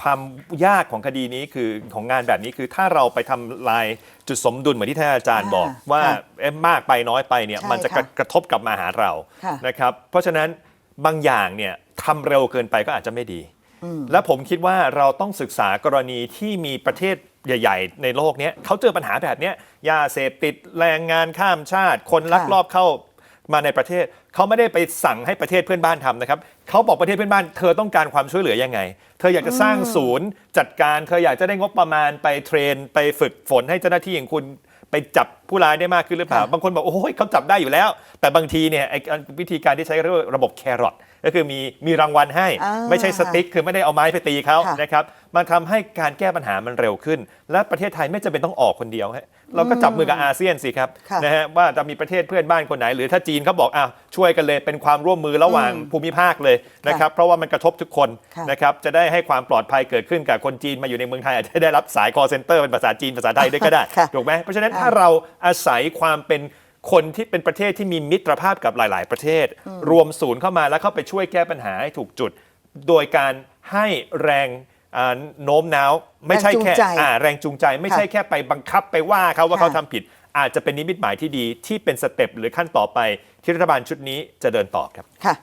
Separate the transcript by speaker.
Speaker 1: ความยากของคดีนี้คือของงานแบบนี้คือถ้าเราไปทำลายจุดสมดุลเหมือนที่ท่านอาจารย์บอก
Speaker 2: ค่ะ
Speaker 1: ว่า
Speaker 2: ค่ะ
Speaker 1: เอ๊ะมากไปน้อยไปเนี่ย
Speaker 2: ใช่
Speaker 1: มันจะกระ
Speaker 2: ค่ะ
Speaker 1: กระทบกลับมาหาเรา
Speaker 2: ค่ะ
Speaker 1: นะครับเพราะฉะนั้นบางอย่างเนี่ยทำเร็วเกินไปก็อาจจะไม่ดี และผมคิดว่าเราต้องศึกษากรณีที่มีประเทศใหญ่ ๆ ในโลกเนี้ยเขาเจอปัญหาแบบเนี้ยยาเสพติดแรงงานข้ามชาติ คนลักลอบเข้า มาในประเทศเขาไม่ได้ไปสั่งให้ประเทศเพื่อนบ้านทำนะครับเขาบอกประเทศเพื่อนบ้าน เธอต้องการความช่วยเหลือยังไง เธออยากจะสร้างศูนย์จัดการ เธออยากจะได้งบประมาณไปเทรน ไปฝึกฝนให้เจ้าหน้าที่อย่างคุณไปจับผู้ร้ายได้มากขึ้นหรือเปล่า
Speaker 2: ค่ะ
Speaker 1: บางคนบอกโอ้ยเขาจับได้อยู่แล้ว แต่บางทีเนี่ยไอ้วิธีการที่ใช้เรียกว่าระบบแครอทก็คือมีมีรางวัลให้
Speaker 2: อ่า
Speaker 1: ไม่ใช่สติ๊กคือไม่ได้เอาไม้ไปตีเขา
Speaker 2: ค่ะ
Speaker 1: นะครับ มันทำให้การแก้ปัญหามันเร็วขึ้น และประเทศไทยไม่จำเป็นต้องออกคนเดียวฮะเราก็จับมือกับอาเซียนสิครับ
Speaker 2: ค่ะ
Speaker 1: นะฮะว่าจะมีประเทศเพื่อนบ้านคนไหน หรือถ้าจีนเขาบอกอ้าวช่วยกันเลยเป็นความร่วมมือระหว่างภูมิภาคเลยนะครับเพราะว่ามันกระทบทุกคน
Speaker 2: ค่ะ
Speaker 1: นะครับจะได้ให้ความปลอดภัยเกิดขึ้นกับคนจีนมาอยู่ในเมืองไทยอาจจะได้รับสาย call center เป็นภาษาจีนภาษาไทยด้วยก็ได้
Speaker 2: ค่ะ
Speaker 1: ถูกไหมเพราะฉะนั้น
Speaker 2: ค่ะ
Speaker 1: ถ้าเราอาศัยความเป็นคนที่เป็นประเทศที่มีมิตรภาพกับหลาย ๆ ประเทศ รวมศูนย์เข้ามาแล้วเข้าไปช่วยแก้ปัญหาให้ถูกจุด โดยการให้แรง อ่าโน้มน้าวไม่ใช่แค่
Speaker 2: แรงจูงใจ
Speaker 1: อ่าแรงจูงใจ ไม่ใช่
Speaker 2: ค่ะ
Speaker 1: แค่ไปบังคับไปว่าเขาว่า
Speaker 2: ค่ะ
Speaker 1: เขาทำผิด อาจจะเป็นนิมิตหมายที่ดีที่เป็นสเต็ปหรือขั้นต่อไปที่รัฐบาลชุดนี้จะเดินต่อครับ
Speaker 2: ค่ะ